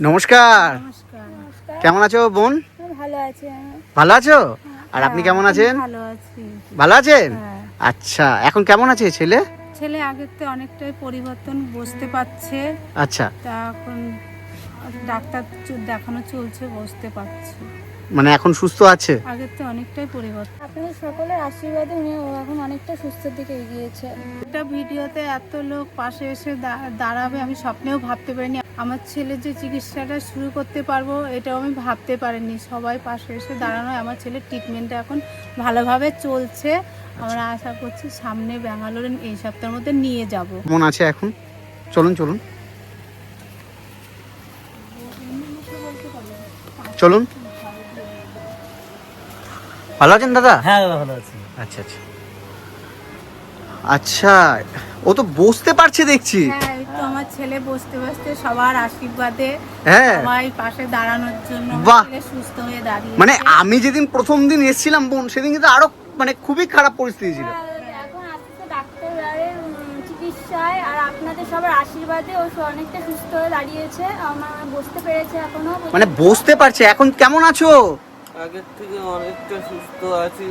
নমস্কার। নমস্কার। কেমন আছো বোন? ভালো আছি ভালো আছো? আর আপনি হ্যাঁ, কেমন আছেন? ভালো আছি। ভালো আছেন? হ্যাঁ। আচ্ছা এখন কেমন আছে ছেলে? ছেলে আগের থেকে অনেকটাই পরিবর্তন বুঝতে পারছে। আচ্ছা। তা এখন ডাক্তার দেখানো চলছে বুঝতে পারছে। মানে এখন সুস্থ আছে? আগের থেকে অনেকটাই পরিবর্তন। আপনাদের সকলের আশীর্বাদে উনি এখন অনেকটা সুস্থের দিকে এগিয়েছে। একটা ভিডিওতে এত লোক পাশে এসে দাঁড়াবে আমি স্বপ্নেও ভাবতে পারিনি। আমার ছেলে যে চিকিৎসাটা শুরু করতে পারব এটাও আমি ভাবতে পারিনি। সবাই পাশে এসে দাঁড়ানো আমার ছেলের ট্রিটমেন্টটা এখন ভালোভাবে চলছে। আমরা আশা করছি সামনে ব্যাঙ্গালোরে এই সপ্তাহের মধ্যে নিয়ে যাব। কেমন আছে এখন? চলুন চলুন। চলুন। ভালো আছেন দাদা? হ্যাঁ দাদা ভালো আছি। আচ্ছা আচ্ছা। আচ্ছা ও তো বসতে পারছে দেখছি। হ্যাঁ তো আমার ছেলে বসতে বসতে সবার আশীর্বাদে হ্যাঁ। সবাই পাশে দাঁড়ানোর জন্য বাহ। সুস্থ হয়ে দাঁড়িয়ে মানে আমি যেদিন প্রথম দিন এসেছিলাম বোন সেদিন কিন্তু আরও মানে খুবই খারাপ পরিস্থিতি ছিল। এখন আসছে ডাক্তারের চিকিৎসায় আর আপনাদের সবার আশীর্বাদে ও অনেকটা সুস্থ হয়ে দাঁড়িয়েছে। আমার বুঝতে পেরেছে এখনও। মানে বসতে পারছে এখন কেমন আছো? আগের থেকে অনেকটা সুস্থ আছি।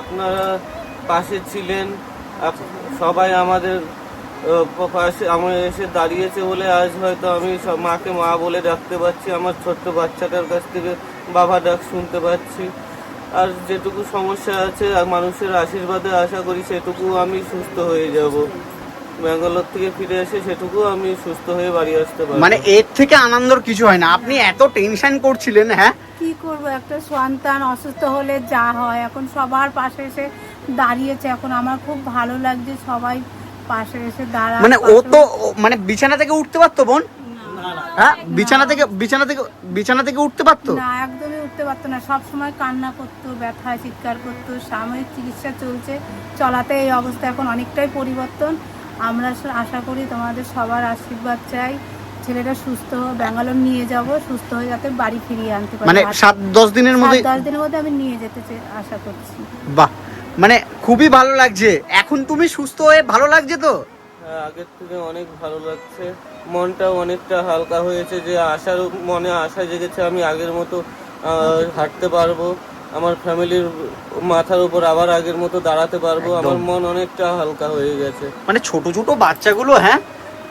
আপনারা পাশে ছিলেন সবাই আমাদের পাশে আমার এসে দাঁড়িয়েছে বলে আজ হয়তো আমি মাকে মা বলে ডাকতে পারছি, আমার ছোট্ট বাচ্চাটার কাছ থেকে বাবা ডাক শুনতে পাচ্ছি। আর যেটুকু সমস্যা আছে, আর মানুষের আশীর্বাদে আশা করি সেটুকু আমি সুস্থ হয়ে যাব। ব্যাঙ্গালোর থেকে ফিরে এসে সেটুকু আমি সুস্থ হয়ে বাড়ি আসতে পারি মানে এর থেকে আনন্দর কিছু হয় না। আপনি এত টেনশন করছিলেন হ্যাঁ? কি করব? একটা সন্তান অসুস্থ হলে যা হয়। এখন সবার পাশে এসে দাঁড়িয়েছে। এখন আমার খুব ভালো লাগছে সবাই পাশে এসে দাঁড়া মানে ও তো মানে বিছানা থেকে উঠতে পারতো বোন? হ্যাঁ? বিছানা থেকে বিছানা থেকে বিছানা থেকে উঠতে পারতো? না একদমই উঠতে পারতো না। সব সময় কান্না করতো ব্যথায় চিৎকার করতো। সাময়িক চিকিৎসা চলছে। চলাতে এই অবস্থা এখন অনেকটাই পরিবর্তন। আমরা আশা করি তোমাদের সবার আশীর্বাদ চাই। ছেলেটা সুস্থ হয়ে ব্যাঙ্গালোর নিয়ে যাব সুস্থ হয়ে যাতে বাড়ি ফিরিয়ে আনতে পারি। মানে সাত দশ দিনের মধ্যে সাত দশ দিনের মধ্যে আমি নিয়ে যেতে চাই- আশা করছি। বাহ মানে খুবই ভালো লাগছে। এখন তুমি সুস্থ হয়ে ভালো লাগছে তো? হ্যাঁ, আগের থেকে অনেক ভালো লাগছে। মনটাও অনেকটা হালকা হয়েছে যে আশার মনে আশা জেগেছে আমি আগের মতো আহ, হাঁটতে পারব। আমার ফ্যামিলির মাথার উপর আবার আগের মতো দাঁড়াতে পারব। আমার মন অনেকটা হালকা হয়ে গেছে। মানে ছোট ছোট বাচ্চাগুলো হ্যাঁ?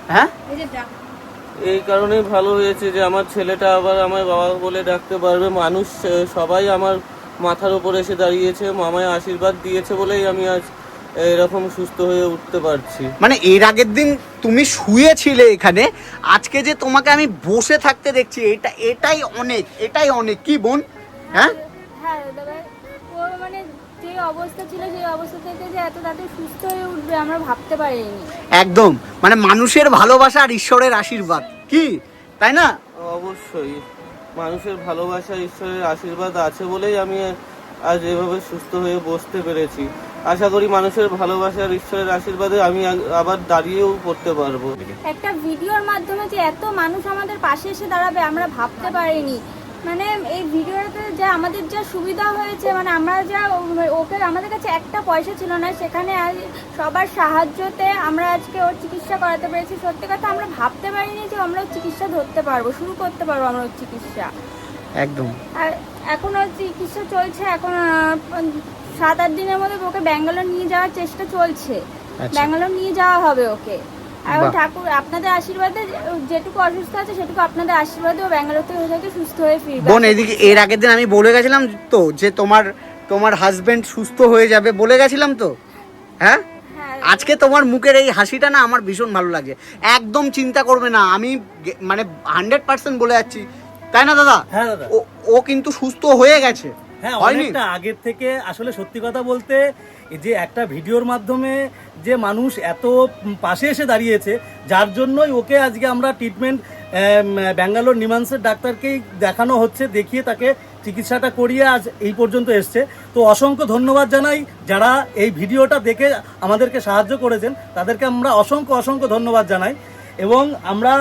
হ্যাঁ? এই কারণেই ভালো হয়েছে যে আমার ছেলেটা আবার আমার বাবা বলে ডাকতে পারবে। মানুষ সবাই আমার মাথার উপর এসে দাঁড়িয়েছে মামায় আশীর্বাদ দিয়েছে বলেই আমি আজ এরকম সুস্থ হয়ে উঠতে পারছি। মানে এর আগের দিন তুমি শুয়েছিলে এখানে আজকে যে তোমাকে আমি বসে থাকতে দেখছি এটা এটাই অনেক এটাই অনেক। কি বোন? হ্যাঁ? হ্যাঁ দাদা ওর মানে যে অবস্থা ছিল সেই অবস্থা থেকে যে এত তাড়াতাড়ি সুস্থ হয়ে উঠবে আমরা ভাবতে পারিনি। একদম। মানে মানুষের ভালোবাসা আর ঈশ্বরের আশীর্বাদ। কি? তাই না? অবশ্যই। মানুষের ভালোবাসা ঈশ্বরের আশীর্বাদ আছে বলেই আমি আজ এভাবে সুস্থ হয়ে বসতে পেরেছি। আশা করি মানুষের ভালোবাসা আর ঈশ্বরের আশীর্বাদে আমি আবার দাঁড়িয়েও পড়তে পারব। একটা ভিডিওর মাধ্যমে যে এত মানুষ আমাদের পাশে এসে দাঁড়াবে আমরা ভাবতে পারিনি। মানে এই ভিডিওটাতে যা আমাদের যা সুবিধা হয়েছে মানে আমরা যা ওকে আমাদের কাছে একটা পয়সা ছিল না সেখানে আজ সবার সাহায্যতে আমরা আজকে ওর চিকিৎসা করাতে পেরেছি। সত্যি কথা আমরা ভাবতে পারিনি যে আমরা চিকিৎসা ধরতে পারব শুরু করতে পারব আমরা ওর চিকিৎসা। একদম। আর এখন ওর চিকিৎসা চলছে এখন সাত আট দিনের মধ্যে ওকে ব্যাঙ্গালোর নিয়ে যাওয়ার চেষ্টা চলছে। আচ্ছা। ব্যাঙ্গালোর নিয়ে যাওয়া হবে ওকে। আর ঠাকুর আপনাদের আশীর্বাদে যেটুকু অসুস্থ আছে সেটুকু আপনাদের আশীর্বাদে ও ব্যাঙ্গালোর থেকে হয়ে সুস্থ হয়ে ফিরবে। বোন এদিকে এর আগের দিন আমি বলে গেছিলাম তো যে তোমার তোমার হাজবেন্ড সুস্থ হয়ে যাবে বলে গেছিলাম তো। হ্যাঁ? হ্যাঁ। আজকে তোমার মুখের এই হাসিটা না আমার ভীষণ ভালো লাগছে একদম চিন্তা করবে না আমি মানে হান্ড্রেড পার্সেন্ট বলে যাচ্ছি। তাই না দাদা? হ্যাঁ ও ও কিন্তু সুস্থ হয়ে গেছে। হ্যাঁ অনেকটা আগের থেকে আসলে সত্যি কথা বলতে যে একটা ভিডিওর মাধ্যমে যে মানুষ এত পাশে এসে দাঁড়িয়েছে যার জন্যই ওকে আজকে আমরা ট্রিটমেন্ট ব্যাঙ্গালোর নিমান্সের ডাক্তারকেই দেখানো হচ্ছে দেখিয়ে তাকে চিকিৎসাটা করিয়ে আজ এই পর্যন্ত এসছে। তো অসংখ্য ধন্যবাদ জানাই যারা এই ভিডিওটা দেখে আমাদেরকে সাহায্য করেছেন তাদেরকে আমরা অসংখ্য অসংখ্য ধন্যবাদ জানাই। এবং আমরা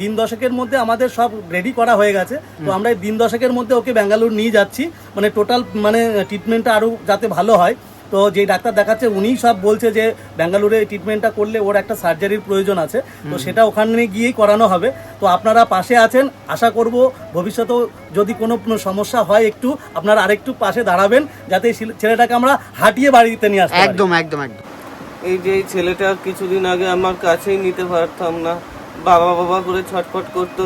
দিন দশকের মধ্যে আমাদের সব রেডি করা হয়ে গেছে। তো আমরা এই দিন দশকের মধ্যে ওকে ব্যাঙ্গালোর নিয়ে যাচ্ছি। মানে টোটাল মানে ট্রিটমেন্টটা আরও যাতে ভালো হয়। তো যে ডাক্তার দেখাচ্ছে উনিই সব বলছে যে ব্যাঙ্গালোরে ট্রিটমেন্টটা করলে ওর একটা সার্জারির প্রয়োজন আছে। তো সেটা ওখানে গিয়েই করানো হবে। তো আপনারা পাশে আছেন আশা করব ভবিষ্যতেও যদি কোনো কোনো সমস্যা হয় একটু আপনারা আরেকটু পাশে দাঁড়াবেন যাতে ছেলেটাকে আমরা হাঁটিয়ে বাড়িতে নিয়ে আসতে একদম একদম একদম। এই যে এই ছেলেটা কিছুদিন আগে আমার কাছেই নিতে পারতাম না। বাবা বাবা করে ছটফট করতো।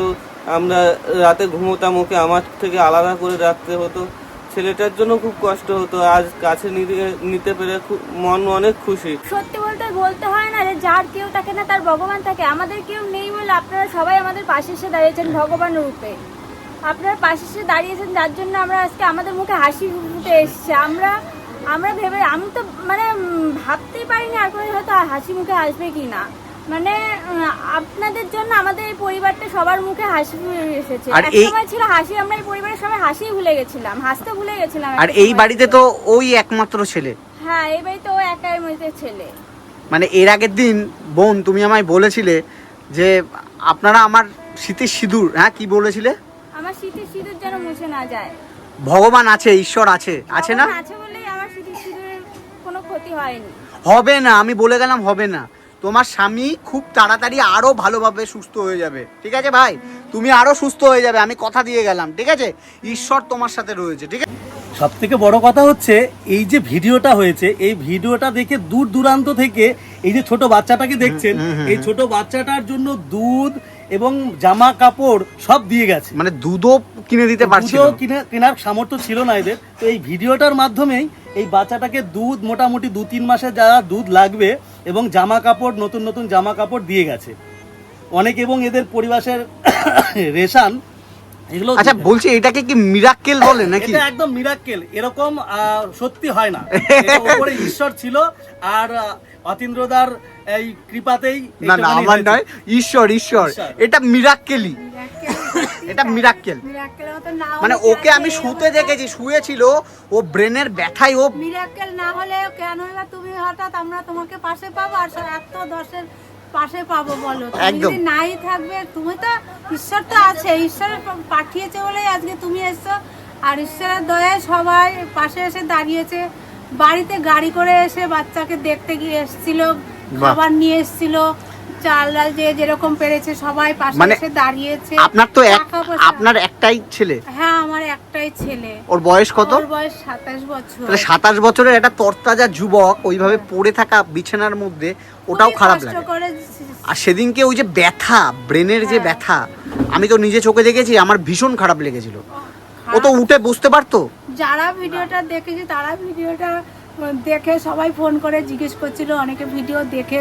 আমরা রাতে ঘুমোতাম, ওকে আমার থেকে আলাদা করে রাখতে হতো। ছেলেটার জন্য খুব কষ্ট হতো। আজ কাছে নিতে পেরে মন অনেক খুশি। সত্যি বলতে বলতে হয় না যে যার কেউ থাকে না, তার ভগবান থাকে। আমাদের কেউ নেই বলে আপনারা সবাই আমাদের পাশে এসে দাঁড়িয়েছেন ভগবান রূপে। আপনারা পাশে এসে দাঁড়িয়েছেন, যার জন্য আমরা আজকে আমাদের মুখে হাসি ফুটে এসছে। আমরা আমরা ভেবে আমি তো মানে ভাবতেই পারিনি আর কোনো হয়তো হাসি মুখে আসবে কি না মানে আপনাদের জন্য আমাদের এই পরিবারটা সবার মুখে হাসি এসেছে। আর এই- সময় ছিল হাসি আমরা এই পরিবারের সবাই হাসি ভুলে গেছিলাম হাসতে ভুলে গেছিলাম আর এই বাড়িতে তো ওই একমাত্র ছেলে। হ্যাঁ এই বাড়িতে ও একাই মধ্যে ছেলে। মানে এর আগের দিন বোন তুমি আমায় বলেছিলে যে আপনারা আমার শীতের সিঁদুর হ্যাঁ কি বলেছিলে? আমার শীতের সিঁদুর যেন মুছে না যায়। ভগবান আছে ঈশ্বর আছে আছে না? আছে বলেই আমার শীতের সিঁদুরের কোনো ক্ষতি হয়নি। হবে না আমি বলে গেলাম হবে না। তোমার স্বামী খুব তাড়াতাড়ি আরও ভালোভাবে সুস্থ হয়ে যাবে। ঠিক আছে ভাই? তুমি আরও সুস্থ হয়ে যাবে আমি কথা দিয়ে গেলাম। ঠিক আছে? ঈশ্বর তোমার সাথে রয়েছে ঠিক আছে? সব থেকে বড় কথা হচ্ছে এই যে ভিডিওটা হয়েছে এই ভিডিওটা দেখে দূর দূরান্ত থেকে এই যে ছোট বাচ্চাটাকে দেখছেন এই ছোট বাচ্চাটার জন্য দুধ এবং জামা কাপড় সব দিয়ে গেছে। মানে দুধও কিনে দিতে পারছি দুধও কিনে কেনার সামর্থ্য ছিল না এদের। তো এই ভিডিওটার মাধ্যমেই এই বাচ্চাটাকে দুধ মোটামুটি দু তিন মাসে যা দুধ লাগবে এবং জামা কাপড় নতুন নতুন জামা কাপড় দিয়ে গেছে। অনেক এবং এদের পরিবারের রেশান এগুলো আচ্ছা বলছি এটাকে কি মিরাক্কেল বলে নাকি? এটা একদম মিরাক্কেল এরকম আহ, সত্যি হয় না। উপরে ঈশ্বর ছিল আর অতীন্দ্রদার এই কৃপাতেই না না আমার নয় ঈশ্বর ঈশ্বর। ঈশ্বর। এটা মিরাক্কেলই এটা মিরাক্কেল মানে ওকে আমি শুতে দেখেছি শুয়েছিল ও ব্রেনের ব্যথায় ও মিরাক্কেল না হলে কেন এবার তুমি হঠাৎ আমরা তোমাকে পাশে পাবো? আর এত দশের পাশে পাবো বলো? একদম। যদি নাই থাকবে তুমি তো ঈশ্বর তো আছে ঈশ্বর পাঠিয়েছে বলেই আজকে তুমি এসছো। আর ঈশ্বরের দয়ায় সবাই পাশে এসে দাঁড়িয়েছে। বাড়িতে গাড়ি করে এসে বাচ্চাকে দেখতে গিয়ে এসেছিল খাবার নিয়ে এসেছিল। চাল ডাল যে যেরকম পেরেছে সবাই পাশে মানে এসে দাঁড়িয়েছে। আপনার তো এক টাকা পয়সা- আপনার একটাই ছেলে? হ্যাঁ আমার একটাই ছেলে। ওর বয়স কত? ওর বয়স সাতাশ বছর। তাহলে সাতাশ বছরের একটা তরতাজা যুবক ওইভাবে পড়ে থাকা বিছানার মধ্যে ওটাও খুবই খারাপ কষ্ট লাগে। করে আর সেদিনকে ওই যে ব্যথা ব্রেনের যে হ্যাঁ। ব্যথা আমি তো নিজে চোখে দেখেছি আমার ভীষণ খারাপ লেগেছিল। ও তো উঠে বুঝতে পারতো? যারা ভিডিওটা দেখেছে তারা ভিডিওটা দেখে সবাই ফোন করে জিজ্ঞেস করছিল অনেকে ভিডিও দেখে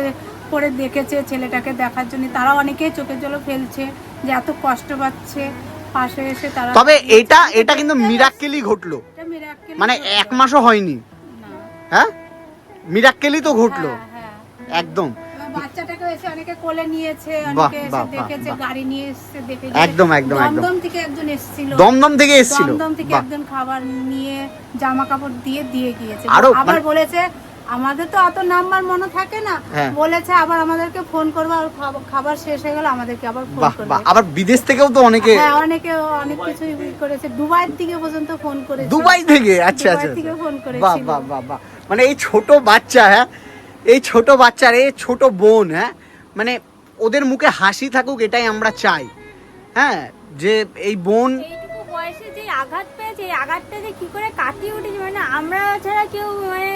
করে দেখেছে ছেলেটাকে দেখার জন্য। তারা অনেকেই চোখের জল ফেলছে যে এত কষ্ট পাচ্ছে। পাশে এসে তারা তবে এটা এটা কিন্তু মিরাক্কেলই ঘটলো। মানে এক মাসও হয়নি। হ্যাঁ? মিরাক্কেলই তো ঘটলো। হ্যাঁ, হ্যাঁ। একদম। বাচ্চাটাকে এসে অনেকে কোলে নিয়েছে অনেকে এসে দেখেছে গাড়ি নিয়ে এসছে দেখে একদম, একদম, একদম। দমদম থেকে একজন এসেছিল। দমদম থেকে এসেছিল। দমদম থেকে একজন খাবার নিয়ে জামা কাপড় দিয়ে দিয়ে গিয়েছে আবার মানে- বলেছে আমাদের তো অত নাম্বার মনে থাকে না। হ্যাঁ। বলেছে আবার আমাদেরকে ফোন করবে আর খাব- খাবার শেষ হয়ে গেলে আমাদেরকে আবার ফোন করবে। আবার বিদেশ থেকেও তো অনেকে হ্যাঁ অনেকে অনেক কিছু করেছে। দুবাই থেকে পর্যন্ত ফোন করেছে। দুবাই থেকে? আচ্ছা দুবাই আচ্ছা। থেকে ফোন বাহ করেছিল। বাহ বাহ বাহ মানে এই ছোট বাচ্চা হ্যাঁ? এই ছোট বাচ্চার এই ছোট বোন হ্যাঁ? মানে ওদের মুখে হাসি থাকুক এটাই আমরা চাই। হ্যাঁ যে এই বোন বয়সে যে আঘাত পেয়েছে এই আঘাতটা যে কি করে কাটিয়ে উঠেছে? মানে আমরা ছাড়া কেউ মানে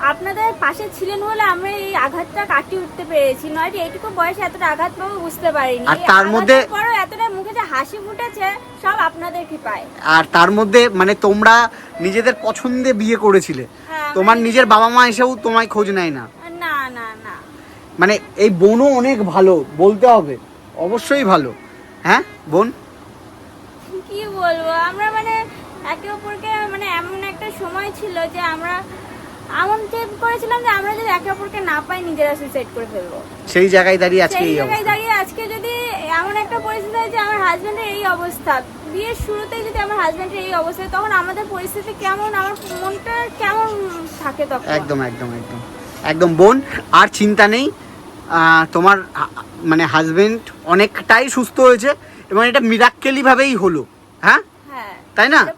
আপনাদের পাশে ছিলেন বলে আমরা এই আঘাতটা কাটিয়ে উঠতে পেরেছি। নয়তো এইটুকু বয়সে এতটা আঘাত পাবো বুঝতে পারিনি। আর তার মধ্যে- পরও এতটা মুখে যে হাসি ফুটেছে সব আপনাদের কৃপায়। আর তার মধ্যে মানে তোমরা নিজেদের পছন্দে বিয়ে করেছিলে। হ্যাঁ, তোমার নিজের বাবা মা এসেও তোমায় খোঁজ নেয় না। না না না। মানে এই বোনও অনেক ভালো বলতে হবে। অবশ্যই ভালো। হ্যাঁ বোন? কি বলব? আমরা মানে একে অপরকে মানে এমন একটা সময় ছিল যে আমরা এমন চেক করেছিলাম যে আমরা যদি একে অপরকে না পাই নিজেরা সুইসাইড করে ফেলব। সেই জায়গায় দাঁড়িয়ে আজকে সেই এই জায়গায় দাঁড়িয়ে আজকে যদি এমন একটা পরিস্থিতি হয় যে আমার হাজবেন্ডের এই অবস্থা বিয়ের শুরুতেই যদি আমার হাজবেন্ডের এই অবস্থা তখন আমাদের পরিস্থিতি কেমন আমার মনটা কেমন থাকে তখন? একদম একদম একদম। একদম বোন আর চিন্তা নেই। আহ, তোমার আ- মানে হাজবেন্ড অনেকটাই সুস্থ হয়েছে এবং এটা মিরাক্কেলি ভাবেই হলো হ্যাঁ? হ্যাঁ তাই না? এটা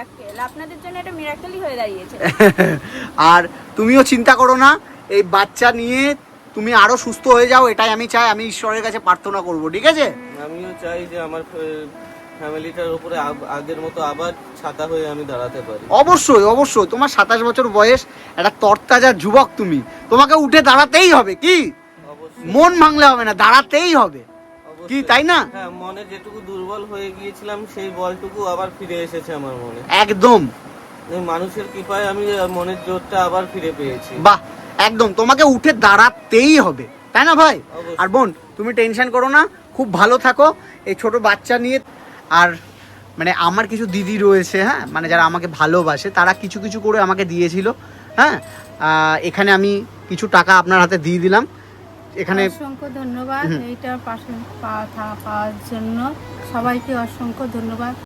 মিরাক্কেল আপনাদের জন্য এটা মিরাকেলই হয়ে দাঁড়িয়েছে। আর তুমিও চিন্তা করো না এই বাচ্চা নিয়ে তুমি আরও সুস্থ হয়ে যাও এটাই আমি চাই আমি ঈশ্বরের কাছে প্রার্থনা করব ঠিক আছে? আমিও চাই যে আমার ফ্যামিলিটার উপরে আগের মতো আবার ছাতা হয়ে আমি দাঁড়াতে পারি। অবশ্যই অবশ্যই তোমার সাতাশ বছর বয়স একটা তরতাজা যুবক তুমি। তোমাকে উঠে দাঁড়াতেই হবে কি? মন ভাঙলে হবে না দাঁড়াতেই হবে। কি তাই না? হ্যাঁ মনে যেটুকু দুর্বল হয়ে গিয়েছিলাম সেই বলটুকু আবার ফিরে এসেছে আমার মনে। একদম। মানুষের কৃপায় আমি মনের জোরটা আবার ফিরে পেয়েছি। বাহ একদম। তোমাকে উঠে দাঁড়াতেই হবে তাই না ভাই? আর বোন তুমি টেনশন করো না খুব ভালো থাকো। এই ছোট বাচ্চা নিয়ে আর মানে আমার কিছু দিদি রয়েছে হ্যাঁ? মানে যারা আমাকে ভালোবাসে তারা কিছু কিছু করে আমাকে দিয়েছিল হ্যাঁ? এখানে আমি কিছু টাকা আপনার হাতে দিয়ে দিলাম। এখানে অসংখ্য ধন্যবাদ এইটা এইটার পাশে পাওয়ার জন্য। সবাইকে অসংখ্য ধন্যবাদ।